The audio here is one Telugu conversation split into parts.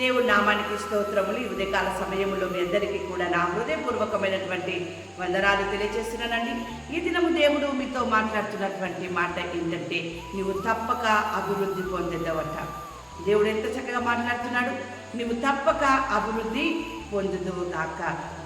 దేవుడి నామానికి స్తోత్రములు. ఈ ఉదయకాల సమయంలో మీ అందరికీ కూడా నా హృదయపూర్వకమైనటువంటి వందనాలు తెలియజేస్తున్నానండి. ఈ దినము దేవుడు మీతో మాట్లాడుతున్నటువంటి మాట ఏంటంటే నువ్వు తప్పక అభివృద్ధి పొందేదవట. దేవుడు ఎంత చక్కగా మాట్లాడుతున్నాడు. నువ్వు తప్పక అభివృద్ధి పొందుదువు గాక.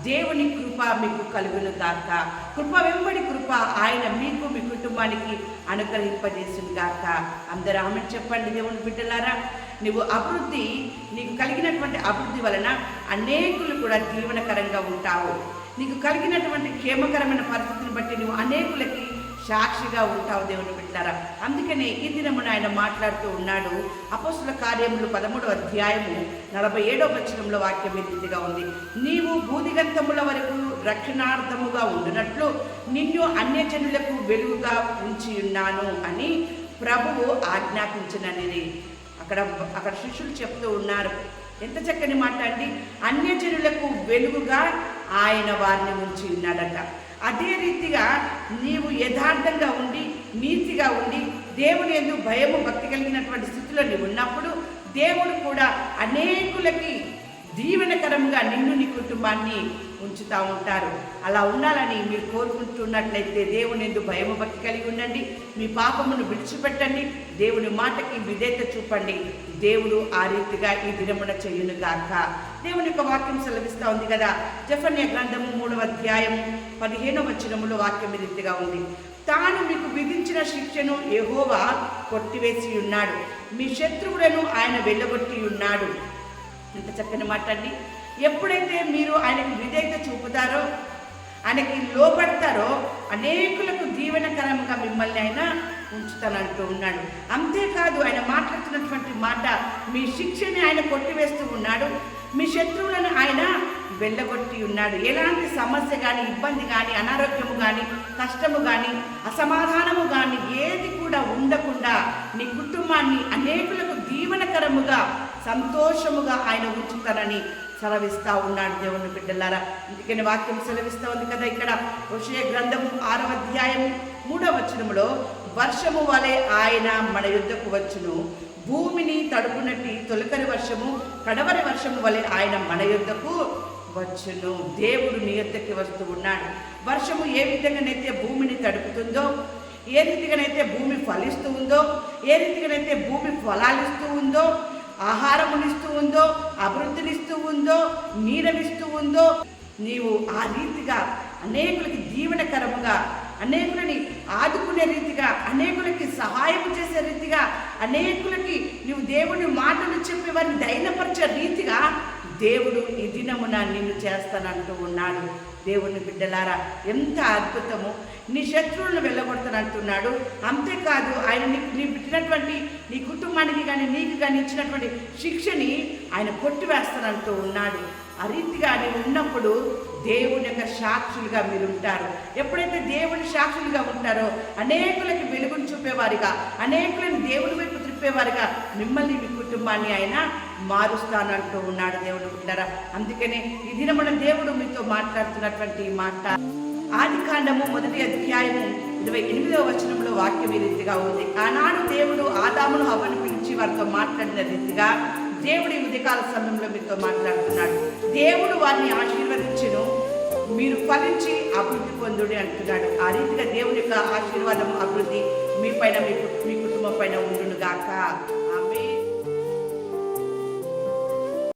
దేవుని కృప మీకు కలుగును గాక. కృప వెంబడి కృప ఆయన మీకు మీ కుటుంబానికి అనుగ్రహింపజేసును గాక. అందరూ ఆమె చెప్పండి దేవుని బిడ్డలారా. నువ్వు అభివృద్ధి నీకు కలిగినటువంటి అభివృద్ధి వలన అనేకులు కూడా జీవనకరంగా ఉంటావు. నీకు కలిగినటువంటి క్షేమకరమైన పరిస్థితిని బట్టి నువ్వు అనేకులకి సాక్షిగా ఉంటావు దేవుని బిడ్డారా. అందుకనే ఈ దినమున ఆయన మాట్లాడుతూ ఉన్నాడు. అపోస్తుల కార్యములు పదమూడవ అధ్యాయము నలభై ఏడవ వచనంలో వాక్యం ఈ ఉంది. నీవు భూదిగంతముల వరకు రక్షణార్థముగా ఉండినట్లు నిన్ను అన్యజనులకు వెలుగుగా ఉంచి ఉన్నాను అని ప్రభువు ఆజ్ఞాపించినది అక్కడ అక్కడ శిష్యులు చెప్తూ ఉన్నారు. ఎంత చక్కని మాట అండి. అన్యజనులకు వెలుగుగా ఆయన వారిని ఉంచి ఉన్నాడట. అదే రీతిగా నీవు యథార్థంగా ఉండి నీతిగా ఉండి దేవుని ఎందుకు భయము భక్తి కలిగినటువంటి స్థితిలో నీవు ఉన్నప్పుడు దేవుడు కూడా అనేకులకి దీవెనకరంగా నిన్ను నీ కుటుంబాన్ని ఉంచుతూ ఉంటారు. అలా ఉండాలని మీరు కోరుకుంటున్నట్లయితే దేవుని ఎందు భయము భక్తి కలిగి ఉండండి. మీ పాపమును విడిచిపెట్టండి. దేవుని మాటకి విధేత చూపండి. దేవుడు ఆ రీతిగా ఈ దినమున చెయ్యునుగాక దేవుని యొక్క వాక్యం సెలవిస్తూ ఉంది కదా. జఫన్య గ్రంథము మూడవ అధ్యాయం పదిహేనవ వచనములో వాక్యం రీతిగా ఉంది. తాను మీకు విధించిన శిక్షను ఎహోవా కొట్టివేసి ఉన్నాడు. మీ శత్రువులను ఆయన వెళ్ళగొట్టి ఉన్నాడు. ఇంత చక్కని మాట అండి. ఎప్పుడైతే మీరు ఆయనకి విధేయత చూపుతారో ఆయనకి లోపడతారో అనేకులకు దీవెనకరంగా మిమ్మల్ని ఆయన ఉంచుతానంటూ ఉన్నాడు. అంతేకాదు ఆయన మాట్లాడుతున్నటువంటి మాట మీ శిక్షని ఆయన కొట్టివేస్తూ ఉన్నాడు. మీ శత్రువులను ఆయన వెళ్ళగొట్టి ఉన్నాడు. ఎలాంటి సమస్య కానీ ఇబ్బంది కానీ అనారోగ్యము కానీ కష్టము కానీ అసమాధానము కానీ ఏది కూడా ఉండకుండా నీ కుటుంబాన్ని అనేకులకు జీవనకరముగా సంతోషముగా ఆయన ఉంచుతానని సెలవిస్తా ఉన్నాడు దేవుని బిడ్డలారా. అందుకని వాక్యం సెలవిస్తూ ఉంది కదా ఇక్కడ. విషయ గ్రంథము ఆరవ అధ్యాయము మూడవ వచనములో వర్షము వలె ఆయన మన యుద్ధకు వచ్చును. భూమిని తడుపునట్టి తొలకరి వర్షము కడవరి వర్షము వలె ఆయన మన యుద్ధకు వచ్చును. దేవుడు నీ వస్తూ ఉన్నాడు. వర్షము ఏ విధంగానైతే భూమిని తడుపుతుందో ఏ రీతిగానైతే భూమి ఫలిస్తూ ఉందో ఏ రీతిగానైతే భూమి ఫలాలిస్తూ ఉందో ఆహారమునిస్తూ ఉందో అభివృద్ధినిస్తూ ఉందో నీడనిస్తూ ఉందో నీవు ఆ రీతిగా అనేకులకి జీవనకరముగా అనేకులని ఆదుకునే రీతిగా అనేకులకి సహాయం చేసే రీతిగా అనేకులకి నువ్వు దేవుని మాటలు చెప్పి వారిని దైనపరిచే రీతిగా దేవుడు ఈ దినమున నిన్ను చేస్తానంటూ ఉన్నాడు. దేవుని బిడ్డలారా ఎంత అద్భుతము. నీ శత్రువులను వెళ్ళగొడతానంటున్నాడు అంతేకాదు ఆయన నీకు నీ పెట్టినటువంటి నీ కుటుంబానికి కానీ నీకు కానీ ఇచ్చినటువంటి శిక్షని ఆయన కొట్టివేస్తానంటూ ఉన్నాడు. ఆ రీతిగా నేను ఉన్నప్పుడు దేవుని యొక్క సాక్షులుగా మీరు ఉంటారు ఎప్పుడైతే దేవుని సాక్షులుగా ఉంటారో అనేకులకి వెలుగును చూపేవారిగా అనేకులను దేవుని వైపు చెప్పేవారుగా మిమ్మల్ని మీ కుటుంబాన్ని ఆయన మారుస్తానంటూ ఉన్నాడు దేవుడు ఉంటారా అందుకనే ఈ దినమున దేవుడు మీతో మాట్లాడుతున్నటువంటి మాట ఆది కాండము మొదటి అధ్యాయము ఇరవై ఎనిమిదవ వచనంలో వాక్యం ఈ రీతిగా ఉంది. ఆనాడు దేవుడు ఆదామును హవ్వను పిలిచి వారితో మాట్లాడిన రీతిగా దేవుడు ఈ ఉదయకాల సమయంలో మీతో మాట్లాడుతున్నాడు. దేవుడు వారిని ఆశీర్వ మీరు ఫలించి అభివృద్ధి పొందుడి అంటున్నాడు. ఆ రీతిగా దేవుని యొక్క ఆశీర్వాదం అభివృద్ధి మీ పైన మీ మీ కుటుంబం పైన ఉండును గాక